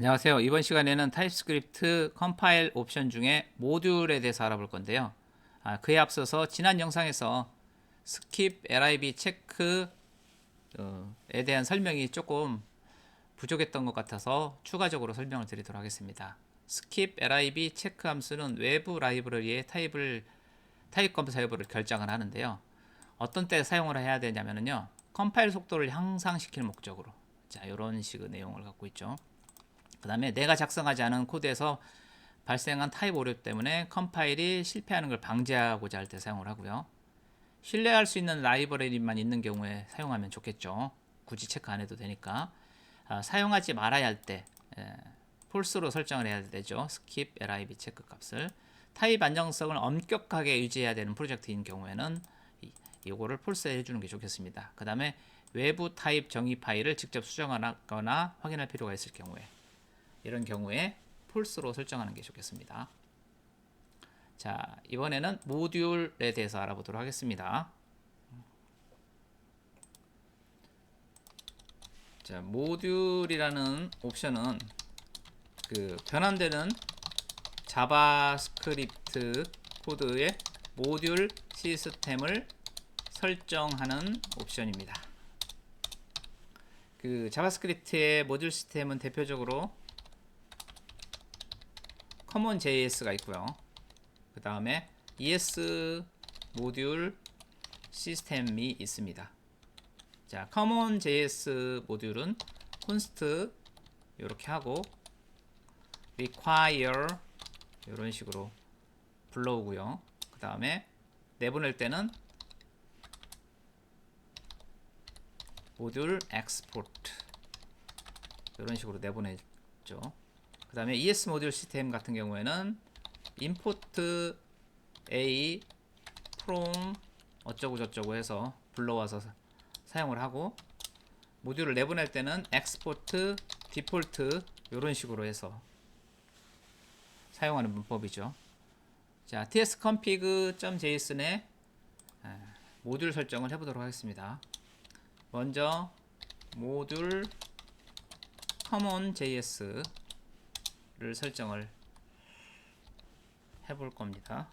안녕하세요. 이번 시간에는 타입스크립트 컴파일 옵션 중에 모듈에 대해서 알아볼 건데요. 아, 그에 앞서서 지난 영상에서 skip lib 체크에 대한 설명이 조금 부족했던 것 같아서 추가적으로 설명을 드리도록 하겠습니다. skip lib 체크 함수는 외부 라이브러리의 타입을 타입 검사 여부를 결정을 하는데요. 어떤 때 사용을 해야 되냐면요. 컴파일 속도를 향상시킬 목적으로 자, 이런 식의 내용을 갖고 있죠. 그 다음에 내가 작성하지 않은 코드에서 발생한 타입 오류 때문에 컴파일이 실패하는 걸 방지하고자 할 때 사용을 하고요. 신뢰할 수 있는 라이브러리만 있는 경우에 사용하면 좋겠죠. 굳이 체크 안 해도 되니까. 아, 사용하지 말아야 할때 폴스로 설정을 해야 되죠. skip lib 체크 값을. 타입 안정성을 엄격하게 유지해야 되는 프로젝트인 경우에는 이, 이거를 폴스에 해주는 게 좋겠습니다. 그 다음에 외부 타입 정의 파일을 직접 수정하거나 확인할 필요가 있을 경우에 이런 경우에 폴스로 설정하는 게 좋겠습니다. 자, 이번에는 모듈에 대해서 알아보도록 하겠습니다. 자, 모듈이라는 옵션은 그 변환되는 자바스크립트 코드의 모듈 시스템을 설정하는 옵션입니다. 그 자바스크립트의 모듈 시스템은 대표적으로 커먼 JS가 있고요. 그 다음에 ES 모듈 시스템이 있습니다. 자, 커먼 JS 모듈은 const 이렇게 하고 require 이런 식으로 불러오고요. 그 다음에 내보낼 때는 모듈 export 이런 식으로 내보내죠. 그 다음에 ES 모듈 시스템 같은 경우에는 import a from 어쩌고 저쩌고 해서 불러와서 사용을 하고 모듈을 내보낼 때는 export default 이런 식으로 해서 사용하는 문법이죠. 자, tsconfig.json의 모듈 설정을 해보도록 하겠습니다. 먼저 모듈 common js 를 설정을 해볼 겁니다.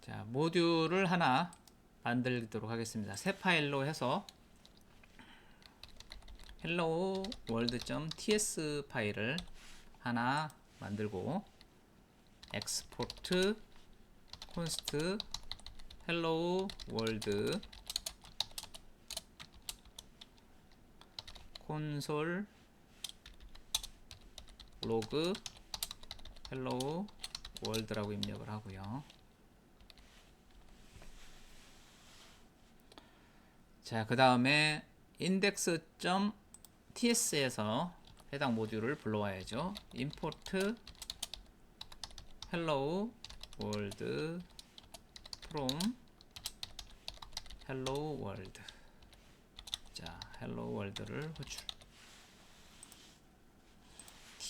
자, 모듈을 하나 만들도록 하겠습니다. 새 파일로 해서 hello world.ts 파일을 하나 만들고 export const hello world console 로그 헬로우 월드라고 입력을 하고요. 자, 그 다음에 index.ts에서 해당 모듈을 불러와야죠. import hello world from hello world 자, hello world를 호출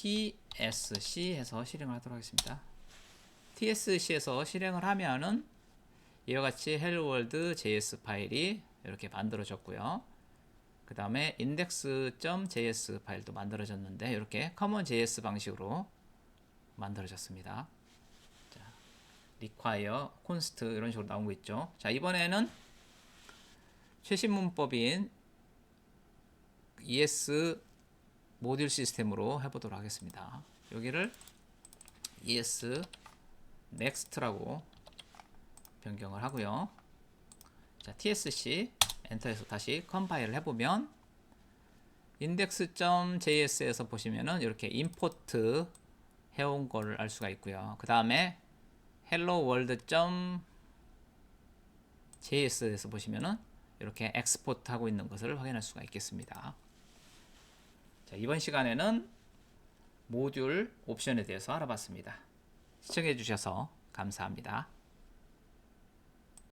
TSC 해서 실행을 하도록 하겠습니다. TSC에서 실행을 하면은 이와 같이 hello world js 파일이 이렇게 만들어졌고요. 그 다음에 index.js 파일도 만들어졌는데 이렇게 common js 방식으로 만들어졌습니다. 자, require, const 이런 식으로 나온 거 있죠. 자, 이번에는 최신 문법인 es 모듈 시스템으로 해보도록 하겠습니다. 여기를 es next라고 변경을 하고요. 자, tsc 엔터에서 다시 컴파일을 해보면 index.js에서 보시면은 이렇게 import 해온 거를 알 수가 있고요. 그 다음에 hello world.js에서 보시면은 이렇게 export 하고 있는 것을 확인할 수가 있겠습니다. 자, 이번 시간에는 모듈 옵션에 대해서 알아봤습니다. 시청해 주셔서 감사합니다.